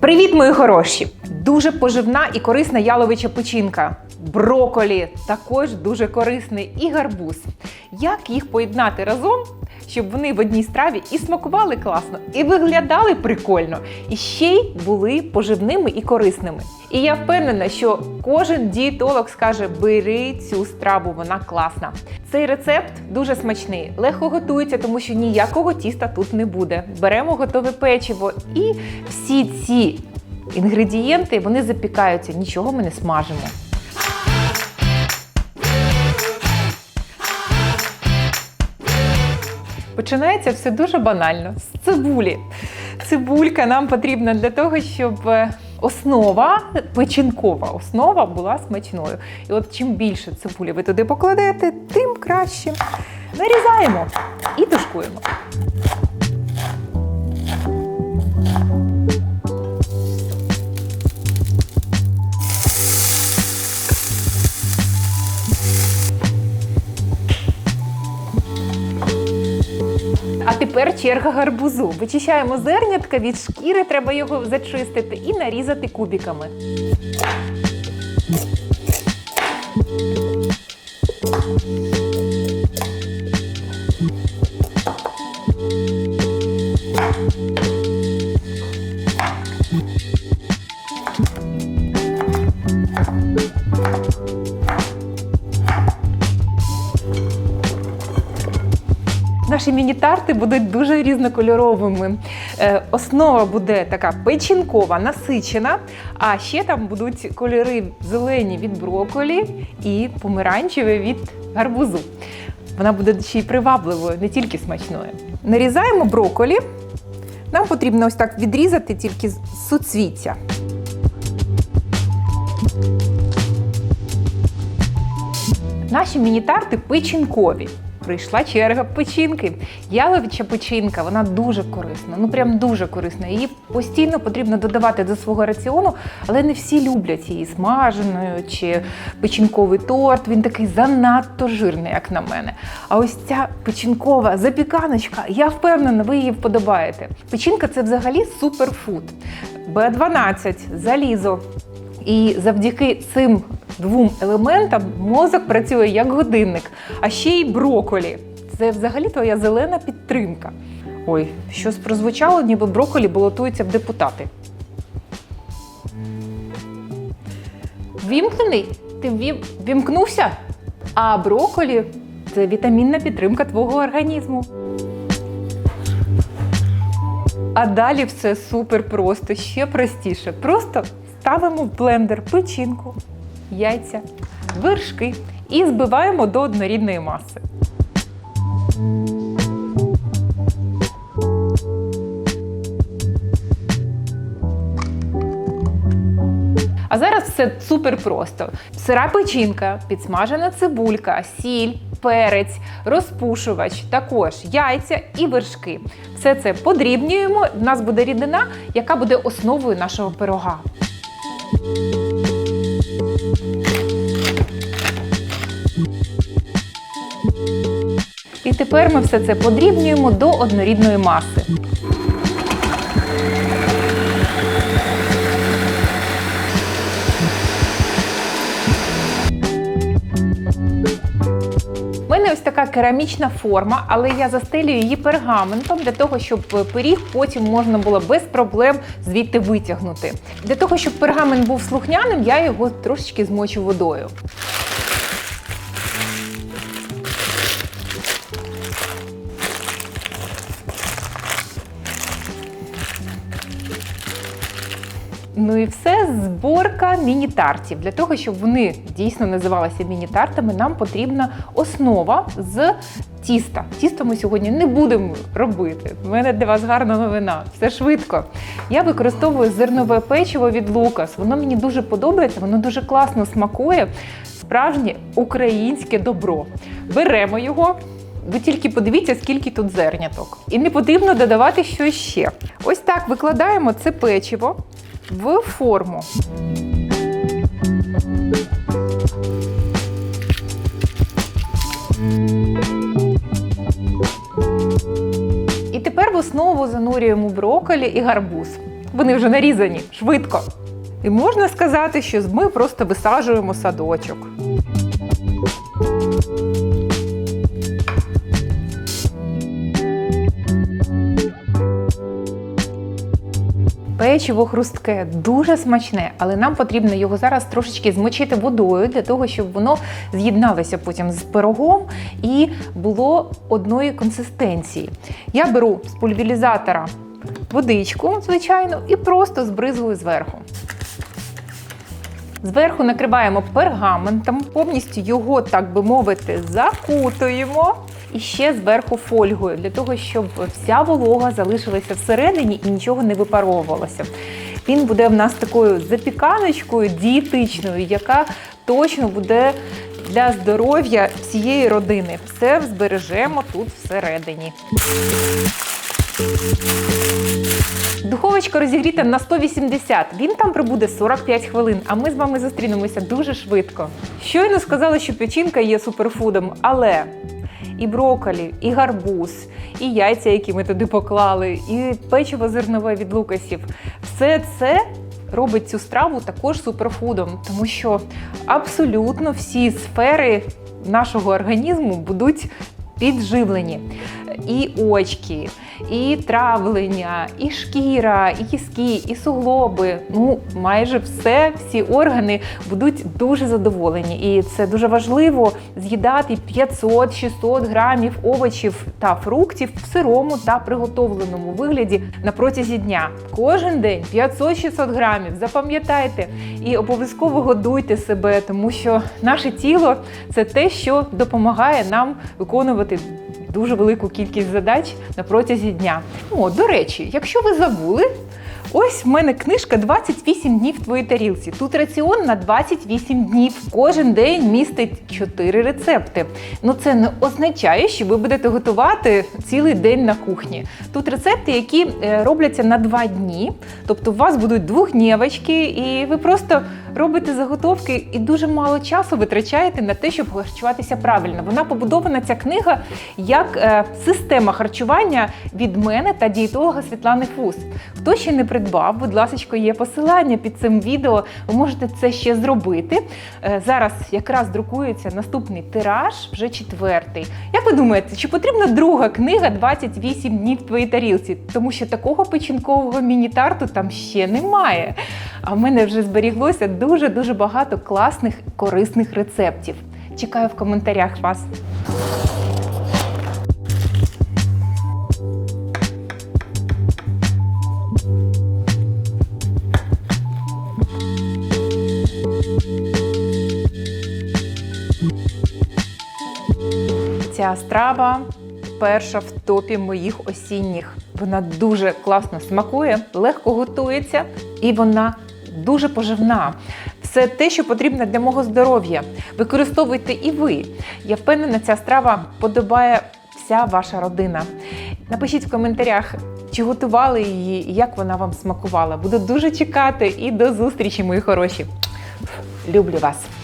Привіт, мої хороші! Дуже поживна і корисна яловича печінка. Броколі також дуже корисний і гарбуз. Як їх поєднати разом, щоб вони в одній страві і смакували класно, і виглядали прикольно, і ще й були поживними і корисними. І я впевнена, що кожен дієтолог скаже: бери цю страву, вона класна. Цей рецепт дуже смачний, легко готується, тому що ніякого тіста тут не буде. Беремо готове печиво і всі ці інгредієнти вони запікаються, нічого ми не смажимо. Починається все дуже банально з цибулі. Цибулька нам потрібна для того, щоб е, основа, печінкова основа була смачною. І от чим більше цибулі ви туди покладете, тим краще. Нарізаємо і тушкуємо. Тепер черга гарбузу. Вичищаємо зернятка від шкіри, треба його зачистити і нарізати кубиками. Наші міні-тарти будуть дуже різнокольоровими. Е, Основа буде така печінкова, насичена, а ще там будуть кольори зелені від броколі і помаранчеві від гарбузу. Вона буде ще й привабливою, не тільки смачною. Нарізаємо броколі. Нам потрібно ось так відрізати тільки суцвіття. Наші міні-тарти печінкові. Прийшла черга печінки. Яловича печінка, вона дуже корисна, ну прям дуже корисна. Її постійно потрібно додавати до свого раціону, але не всі люблять її смаженою чи печінковий торт. Він такий занадто жирний, як на мене. А ось ця печінкова запіканочка, я впевнена, ви її вподобаєте. Печінка це взагалі суперфуд. Б12, залізо. І завдяки цим двом елементам мозок працює як годинник, а ще й броколі. Це взагалі твоя зелена підтримка. Ой, щось прозвучало, ніби броколі балотується в депутати. Вімкнений? Ти вім- вімкнувся? А броколі це вітамінна підтримка твого організму. А далі все супер просто, ще простіше. Просто ставимо в блендер печінку, яйця, вершки і збиваємо до однорідної маси. А зараз все супер просто: сира печінка, підсмажена цибулька, сіль, перець, розпушувач, також яйця і вершки. Все це подрібнюємо. У нас буде рідина, яка буде основою нашого пирога. І тепер ми все це подрібнюємо до однорідної маси. Така керамічна форма, але я застелюю її пергаментом для того, щоб пиріг потім можна було без проблем звідти витягнути. Для того, щоб пергамент був слухняним, я його трошечки змочу водою. Ну і все, зборка міні-тартів. Для того, щоб вони дійсно називалися міні-тартами, нам потрібна основа з тіста. Тісто ми сьогодні не будемо робити. У мене для вас гарна новина. Все швидко. Я використовую зернове печиво від Лукас. Воно мені дуже подобається, воно дуже класно смакує. Справжнє українське добро. Беремо його. Ви тільки подивіться, скільки тут зерняток. І не потрібно додавати щось ще. Ось так викладаємо це печиво в форму. І тепер в основу занурюємо брокколі і гарбуз. Вони вже нарізані швидко. І можна сказати, що ми просто висаджуємо садочок. Печиво хрустке дуже смачне, але нам потрібно його зараз трошечки змочити водою для того, щоб воно з'єдналося потім з пирогом і було одної консистенції. Я беру з пульверізатора водичку, звичайно, і просто збризгую зверху. Зверху накриваємо пергаментом, повністю його, так би мовити, закутуємо. І ще зверху фольгою, для того, щоб вся волога залишилася всередині і нічого не випаровувалося. Він буде в нас такою запіканочкою дієтичною, яка точно буде для здоров'я всієї родини. Все збережемо тут всередині. Духовочка розігріта на 180. Він там прибуде 45 хвилин, а ми з вами зустрінемося дуже швидко. Щойно сказали, що печінка є суперфудом, але і брокколі, і гарбуз, і яйця, які ми туди поклали, і печиво зернове від лукасів. Все це робить цю страву також суперфудом, тому що абсолютно всі сфери нашого організму будуть підживлені. І очки, і травлення, і шкіра, і кіски, і суглоби. Ну, майже все, всі органи будуть дуже задоволені. І це дуже важливо з'їдати 500-600 грамів овочів та фруктів в сирому та приготовленому вигляді на протязі дня. Кожен день 500-600 грамів. Запам'ятайте і обов'язково годуйте себе, тому що наше тіло це те, що допомагає нам виконувати дуже велику кількість задач на протязі дня. О, до речі, якщо ви забули, ось в мене книжка «28 днів в твоїй тарілці. Тут раціон на 28 днів. Кожен день містить 4 рецепти. Ну це не означає, що ви будете готувати цілий день на кухні. Тут рецепти, які е, робляться на 2 дні. Тобто у вас будуть двохдневочки, і ви просто робите заготовки і дуже мало часу витрачаєте на те, щоб харчуватися правильно. Вона побудована ця книга як е, система харчування від мене та дієтолога Світлани Фус. Хто ще не придбав, будь ласка, є посилання під цим відео. Ви можете це ще зробити. Е, зараз якраз друкується наступний тираж, вже четвертий. Як ви думаєте, чи потрібна друга книга «28 днів в твоїй тарілці? Тому що такого печінкового міні-тарту там ще немає. А в мене вже зберіглося дуже-дуже багато класних корисних рецептів. Чекаю в коментарях вас. Ця страва перша в топі моїх осінніх. Вона дуже класно смакує, легко готується і вона дуже поживна. Все те, що потрібно для мого здоров'я. Використовуйте і ви. Я впевнена, ця страва подобає вся ваша родина. Напишіть в коментарях, чи готували її і як вона вам смакувала. Буду дуже чекати і до зустрічі, мої хороші. Люблю вас!